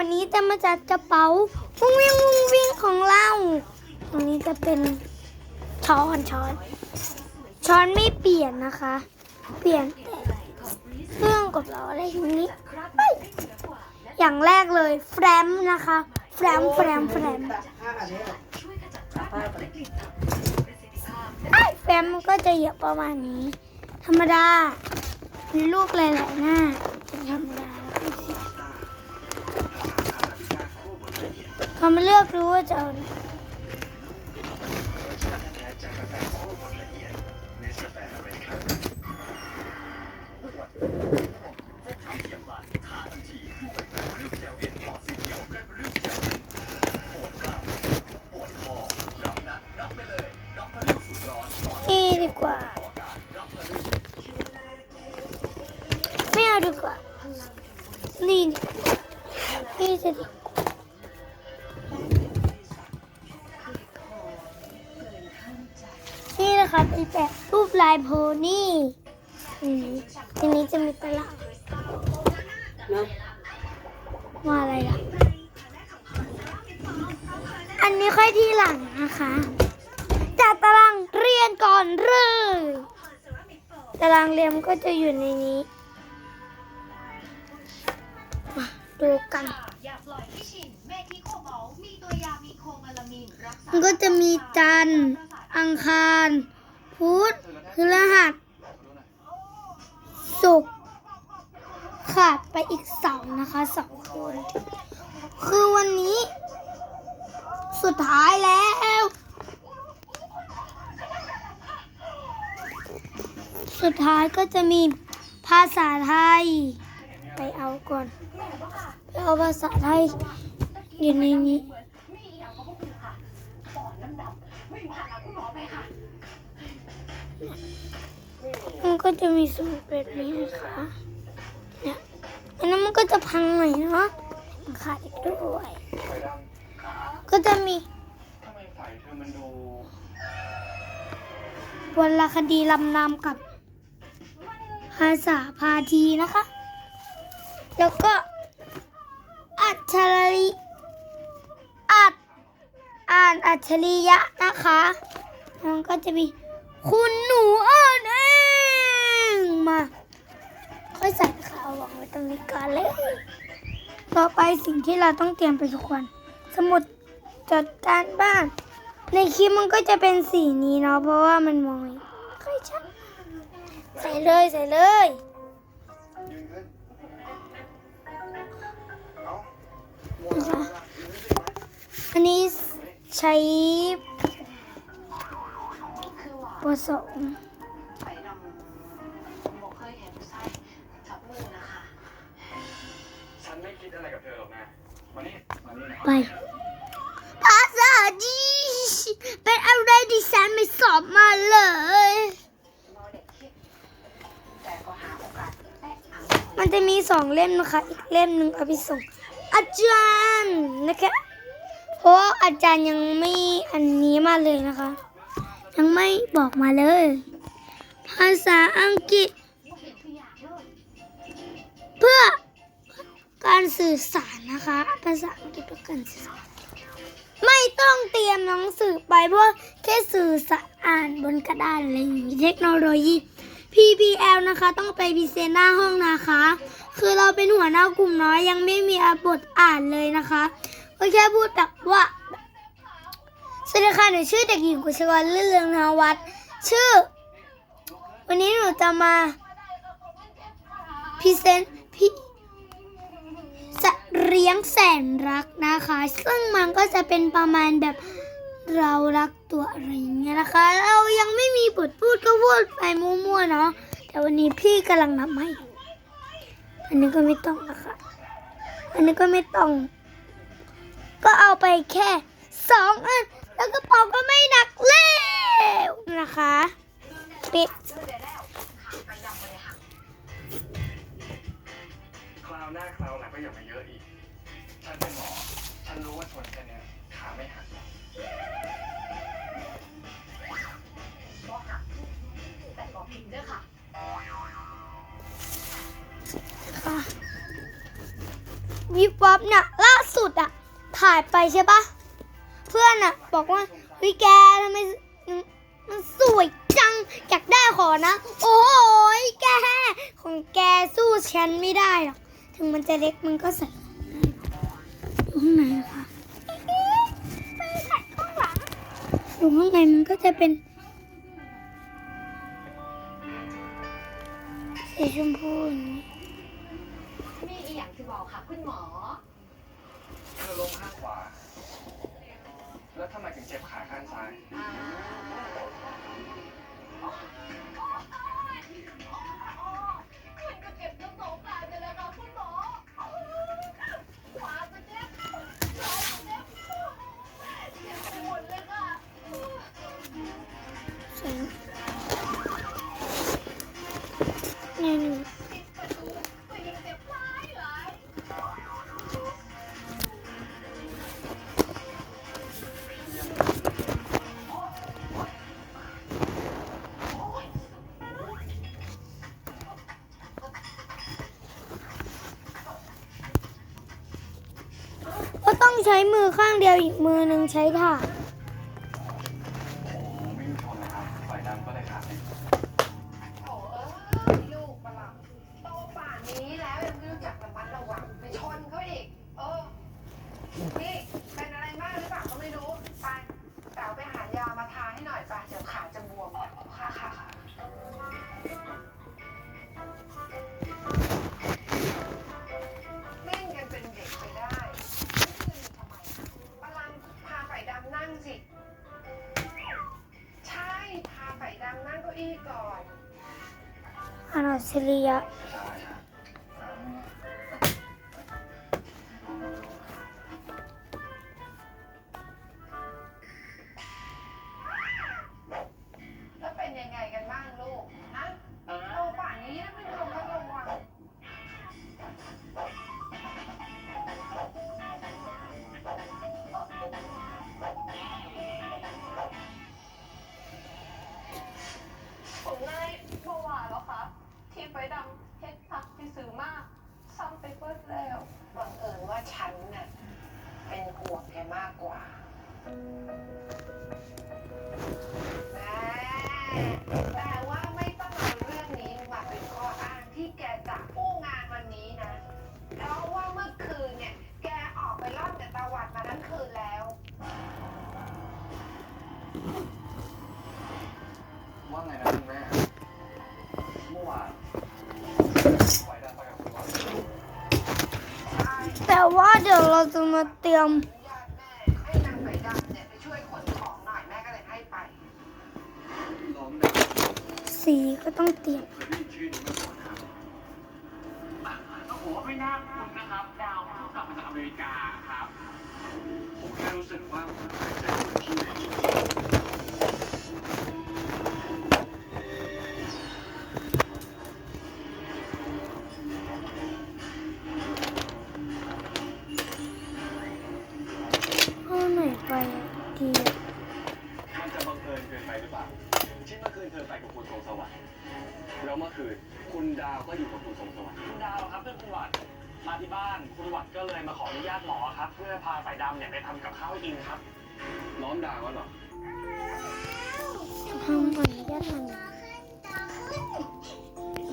วันนี้จะมาจัดกระเป๋าวุ้งวิ่งวุ้งวิ่งของเราตรงนี้จะเป็นช้อนช้อน ช้อนไม่เปลี่ยนนะคะ เปลี่ยนแต่เครื่องกดล้ออะไรอย่างนี้อย่างแรกเลยแฟมนะคะ แฟมแฟมแฟมแฟมมันก็จะเยอะประมาณนี้ ธรรมดามีลูกหลายๆหน้าเป็นธรรมดา เขามาเลือกดูว่าจะเอานนี่ดีกว่า ไม่เอาดีกว่า นี่ดีกว่านี่จะดี นี่นะคะเป็นแบบรูปลายโพนี่อืมทีนี้จะมีตลับเนาะว่าอะไรล่ะ อันนี้ค่อยที่หลังนะคะจัดตารางเรียนก่อนเลยตารางเรียนมันก็จะอยู่ในนี้มาดูกันอย่าปล่อยให้ชินเมทิโคบอลมีตัวยามีโคมาลามินรักษามันก็จะมีจันทร์อังคาร พุธพฤหัสศุกร์ขาดไปอีกสองนะคะสองคน คือวันนี้ สุดท้ายแล้ว สุดท้ายก็จะมีภาษาไทย ไปเอาก่อน ไปเอาภาษาไทยอยู่ในนี้ มันก็จะมีสูตรแบบนี้นะคะเนี่ยอันนั้นมันก็จะพังหน่อยเนาะมันขาดอีกด้วย ก็จะมีทำไมไฟเธอมันดูวรรณคดีลำนำกับภาษาพาทีนะคะ แล้วก็อัจฉริอัดอ่านอัจฉริยะนะคะมันก็จะมี คุณหนูอ่านเองมา ค่อยใส่ข่าววางไว้ตรงนี้ก่อนเลย ต่อไปสิ่งที่เราต้องเตรียมไปทุกคนสมุดจดการบ้าน ในคลิปมันก็จะเป็นสีนี้เนาะเพราะว่ามันมองค่อยชัดใส่เลยใส่เลยนะคะอันนี้ใช้ ผสมไปดำบอกเคยเห็นไส้จับมือนะคะฉันไม่คิดอะไรกับเธอหรอกนะมานี่มานี่นะไปภาษาจีนเป็นอะไรดิฉันไม่สอบมาเลยมอเด็กคิดแต่ก็หาโอกาสแตะอังมันจะมีสองเล่มนะคะอีกเล่มหนึ่งเอาไปส่งอาจารย์นะคะ เพราะว่าอาจารย์ยังไม่อันนี้มาเลยนะคะ ยังไม่บอกมาเลย ภาษาอังกฤษ เพื่อการสื่อสารนะคะ ภาษาอังกฤษเพื่อการสื่อสาร ไม่ต้องเตรียมหนังสือไปเพราะว่าแค่สื่อสารอ่านบนกระดาษอะไรอย่างนี้เทคโนโลยี PBL นะคะต้องไปพิเศษหน้าห้องนะคะ คือเราเป็นหัวหน้ากลุ่มน้อยยังไม่มีบทอ่านเลยนะคะก็แค่พูดแบบว่า วัสดีค่ะหนูชื่อเด็กหญิงกุชวรรณลื่นเรืองนวัฒน์ชื่อ วันนี้หนูจะมาพรีเซนพี่เลี้ยงแสนรักนะคะ ซึ่งมันก็จะเป็นประมาณแบบเรารักตัวอะไรอย่างเงี้ยนะคะ เรายังไม่มีบทพูดก็พูดไปมั่วๆเนาะแต่วันนี้พี่กำลังทำให้อันนี้ก็ไม่ต้องนะคะอันนี้ก็ไม่ต้อง ก็เอาไปแค่สองอัน แล้วกระเป๋าก็ไม่หนักแล้วนะคะปิดคราวหน้าคราวหลังก็อย่ามาเยอะอีก ฉันเป็นหมอ ฉันรู้ว่าชนแค่เนี้ยขาไม่หักหรอกแต่บอกพิมพ์ด้วยค่ะค่ะวิบวับเนี่ยล่ะถ่ายไปใช่ปะ เพื่อนอะบอกว่าเฮ้ยแกทำไมมันสวยจังอยากได้ขอนะ โอ้ยแก ของแกสู้ฉันไม่ได้หรอกถึงมันจะเล็กมันก็ใส่อยู่ข้างในนะคะไปใส่ข้างหลังอยู่ข้างในมันก็จะเป็นสีชมพูอย่างนี้มีอีหยังที่บอกค่ะ คุณหมอ เธอล้มข้างขวา แล้วทำไมถึงเจ็บขาข้างซ้าย อ่า ใช้มือข้างเดียวอีกมือหนึ่งใช้ถ่าำนั่ แต่ว่าไม่ต้องเอาเรื่องนี้มาเป็นข้ออ้างที่แกจะอู้งานวันนี้นะ เพราะว่าเมื่อคืนเนี่ย แกออกไปล่อนกับตาวัดมาทั้งคืนแล้ว ว่าไงนะคุณแม่ เมื่อวานไฟดำไปกับคุณวันใช่แต่ว่าเดี๋ยวเราจะมาเตรียมญาติแม่ให้นางไฟดำเนี่ยไปช่วยขนของหน่อยแม่ก็เลยให้ไป ล้มเนี่ย สีก็ต้องเตรียมเคยได้ยินชื่อนี้มาก่อนครับต้องบอกว่าไม่น่าคุ้นนะครับ ดาวเพิ่งกลับมาจากอเมริกาครับ ผมแค่รู้สึกว่าผมเคยเจอคนที่ไหนเอาไหนไปอะดี เลยมาขออนุญาตหมอครับ เพื่อพาสายดำเนี่ยไปทำกับข้าวให้กินครับล้อมดาวเหรอ ทำก่อนญาตมัน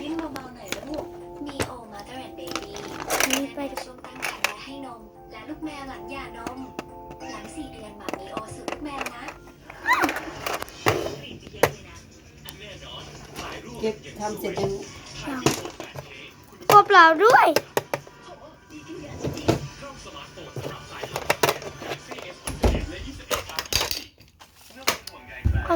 ลิ้นเบาๆหน่อยลูกมีโอมาเตอร์แอนด์เบบี้นี่ไปช่วงตั้งครรภ์และให้นม และลูกแมวหลังหย่านม หลังสี่เดือนหมามีโอสูตรลูกแมวนะ เก็บทำเสร็จยังตัวเปล่าด้วย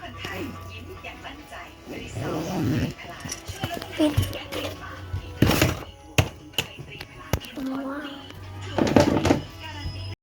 คนไทยยิ้มอย่างมั่นใจรีสอร์ทพลาช่วยลดปัญหาการเปลี่ยน